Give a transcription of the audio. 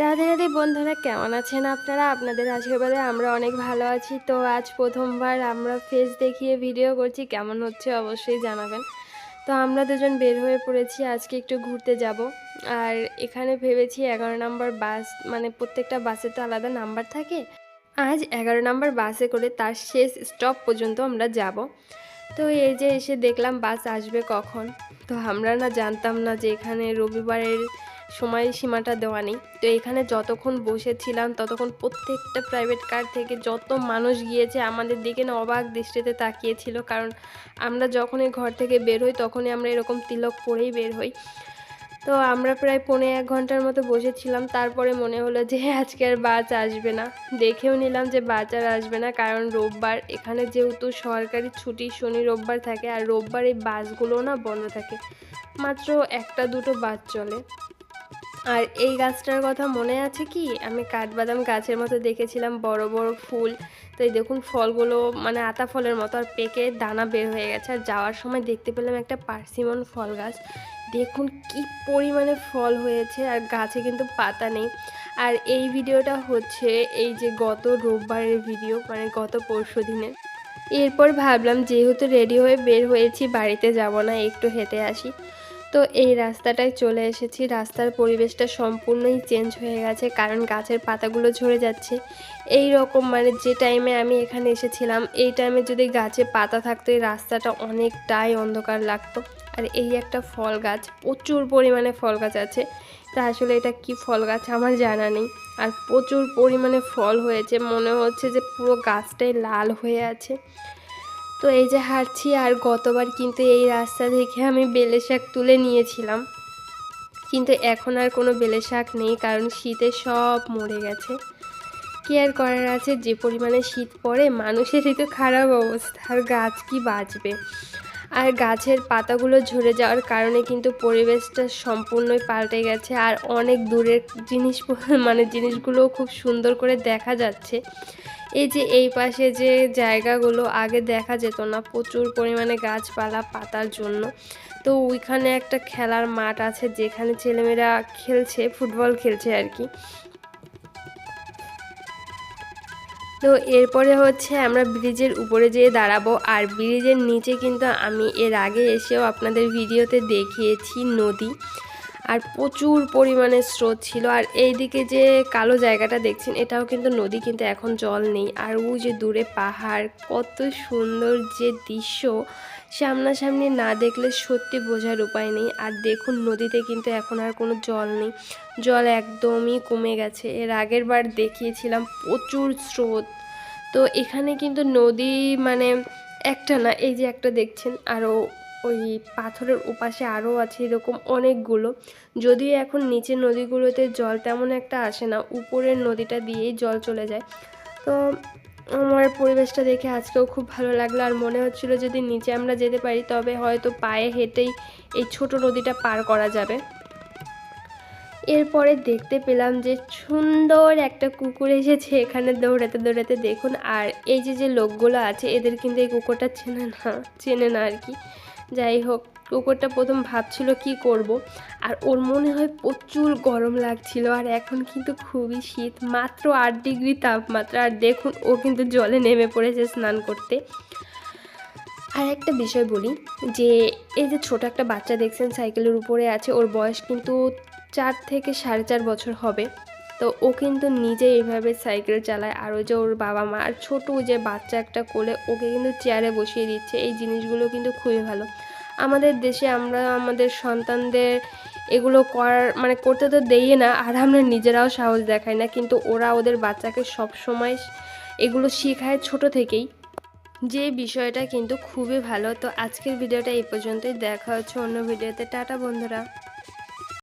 রাধে রাধে বন্ধুরা, কেমন আছেন আপনারা? আপনাদের আশীর্বাদে আমরা অনেক ভালো আছি। তো আজ প্রথমবার আমরা ফেস দেখিয়ে ভিডিও করছি। কেমন হচ্ছে অবশ্যই জানাবেন। তো আমরা দুজন বের হয়ে পড়েছি। আজকে একটু ঘুরতে যাব। আর এখানে ভেবেছি এগারো নম্বর বাস মানে প্রত্যেকটা বাসে তো আলাদা নাম্বার থাকে। আজ এগারো নম্বর বাসে করে তার শেষ স্টপ পর্যন্ত আমরা যাব। তো এই যে এসে দেখলাম বাস আসবে কখন? তো আমরা না জানতাম না যে এখানে রবিবারের সময়সীমাটা দেওয়া নেই। তো এখানে যতক্ষণ বসেছিলাম, ততক্ষণ প্রত্যেকটা প্রাইভেট কার থেকে যত মানুষ গিয়েছে, আমাদের দিকে না অবাক দৃষ্টিতে তাকিয়েছিল। কারণ আমরা যখনই ঘর থেকে বের হই, তখনই আমরা এরকম তিলক পরেই বের হই। তো আমরা প্রায় পৌনে এক ঘণ্টার মতো বসেছিলাম। তারপরে মনে হলো যে আজকে আর বাস আসবে না। দেখেও নিলাম যে বাস আর আসবে না, কারণ রোববার এখানে যেহেতু সরকারি ছুটি, শনি রোববার থাকে, আর রোববার এই বাসগুলো না বন্ধ থাকে। মাত্র একটা দুটো বাস চলে। আর এই গাছটার কথা মনে আছে কি? আমি কাঠবাদাম গাছের মতো দেখেছিলাম, বড় বড় ফুল। তো এই দেখুন ফলগুলো মানে আতা ফলের মতো, আর পেকে দানা বের হয়ে গেছে। আর যাওয়ার সময় দেখতে পেলাম একটা পার্সিমন ফল গাছ। দেখুন কি পরিমাণে ফল হয়েছে, আর গাছে কিন্তু পাতা নেই। আর এই ভিডিওটা হচ্ছে এই যে গত রোববারের ভিডিও মানে গত পরশু দিনের। এরপর ভাবলাম, যেহেতু রেডি হয়ে বের হয়েছি, বাড়িতে যাব না, একটু হেঁটে আসি। তো এই রাস্তাটায় চলে এসেছি। রাস্তার পরিবেশটা সম্পূর্ণই চেঞ্জ হয়ে গেছে, কারণ গাছের পাতাগুলো ঝরে যাচ্ছে। এই রকম মানে যে টাইমে আমি এখানে এসেছিলাম, এই টাইমে যদি গাছে পাতা থাকতো, এই রাস্তাটা অনেকটাই অন্ধকার লাগতো। আর এই একটা ফল গাছ, প্রচুর পরিমাণে ফল গাছ আছে। তা আসলে এটা কি ফল গাছ আমার জানা নেই। আর প্রচুর পরিমাণে ফল হয়েছে, মনে হচ্ছে যে পুরো গাছটাই লাল হয়ে আছে। তো এই যে হাঁটছি আর গতবার কিন্তু এই রাস্তা থেকে আমি বেলে শাক তুলে নিয়েছিলাম। কিন্তু এখন আর কোনো বেলে শাক নেই কারণ শীতে সব মরে গেছে। কি আর করার আছে? যে পরিমাণে শীত পড়ে, মানুষেরই তো খারাপ অবস্থা। আর গাছ কি বাঁচবে? আর গাছের পাতাগুলো ঝরে যাওয়ার কারণে কিন্তু পরিবেশটা সম্পূর্ণই পাল্টে গেছে। আর অনেক দূরের জিনিস মানে জিনিসগুলোও খুব সুন্দর করে দেখা যাচ্ছে। এই যে এই পাশে যে জায়গাগুলো, আগে দেখা যেত না প্রচুর পরিমাণে গাছপালা পাতার জন্য। তো ওইখানে একটা খেলার মাঠ আছে, যেখানে ছেলেমেয়েরা খেলছে, ফুটবল খেলছে আর কি। তো এরপরে হচ্ছে আমরা ব্রিজের উপরে যেয়ে দাঁড়াবো, আর ব্রিজের নিচে কিন্তু আমি এর আগে এসেও আপনাদের ভিডিওতে দেখিয়েছি নদী। আর প্রচুর পরিমাণে স্রোত ছিল। আর এইদিকে যে কালো জায়গাটা দেখছেন, এটাও কিন্তু নদী, কিন্তু এখন জল নেই। আর ও যে দূরে পাহাড়, কত সুন্দর যে দৃশ্য। সামনাসামনি না দেখলে সত্যি বোঝার উপায় নেই। আর দেখুন, নদীতে কিন্তু এখন আর কোনো জল নেই। জল একদমই কমে গেছে। এর আগের বার দেখিয়েছিলাম প্রচুর স্রোত। তো এখানে কিন্তু নদী মানে একটা না, এই যে একটা দেখছেন, আরও ওই পাথরের ওপাশে আরও আছে এরকম অনেকগুলো। যদিও এখন নিচের নদীগুলোতে জল তেমন একটা আসে না, উপরের নদীটা দিয়েই জল চলে যায়। তো আমার পরিবেশটা দেখে আজকেও খুব ভালো লাগল, আর মনে হচ্ছিল যদি নিচে আমরা যেতে পারি, তবে হয়তো পায়ে হেঁটেই এই ছোট নদীটা পার করা যাবে। এরপরে দেখতে পেলাম যে সুন্দর একটা কুকুর এসেছে এখানে দৌড়াতে দৌড়াতে, দেখুন। আর এই যে যে লোকগুলো আছে, এদের কিন্তু এই কুকুরটা চেনে না চেনে না আর কি। যাই হোক, কুকুরটা প্রথম ভাবছিল কি করব, আর ওর মনে হয় প্রচুর গরম লাগছিল, আর এখন কিন্তু খুবই শীত, মাত্র আট ডিগ্রি তাপমাত্রা, আর দেখুন ও কিন্তু জলে নেমে পড়েছে স্নান করতে। আর একটা বিষয় বলি, যে এই যে ছোট একটা বাচ্চা দেখছেন সাইকেলের উপরে আছে, ওর বয়স কিন্তু চার থেকে সাড়ে চার বছর হবে। তো ও কিন্তু নিজে এইভাবে সাইকেল চালায়। আর ওই যে ওর বাবা মা আর ছোটো যে বাচ্চা একটা কোলে, ওকে কিন্তু চেয়ারে বসিয়ে দিচ্ছে। এই জিনিসগুলো কিন্তু খুবই ভালো। আমাদের দেশে আমরা আমাদের সন্তানদের এগুলো করার মানে করতে তো দেই না, আর আমরা নিজেরাও সাহস দেখাই না। কিন্তু ওরা ওদের বাচ্চাকে সব সময় এগুলো শেখায় ছোট থেকেই। যে বিষয়টা কিন্তু খুবই ভালো। তো আজকের ভিডিওটা এই পর্যন্তই। দেখা হচ্ছে অন্য ভিডিওতে। টাটা বন্ধুরা।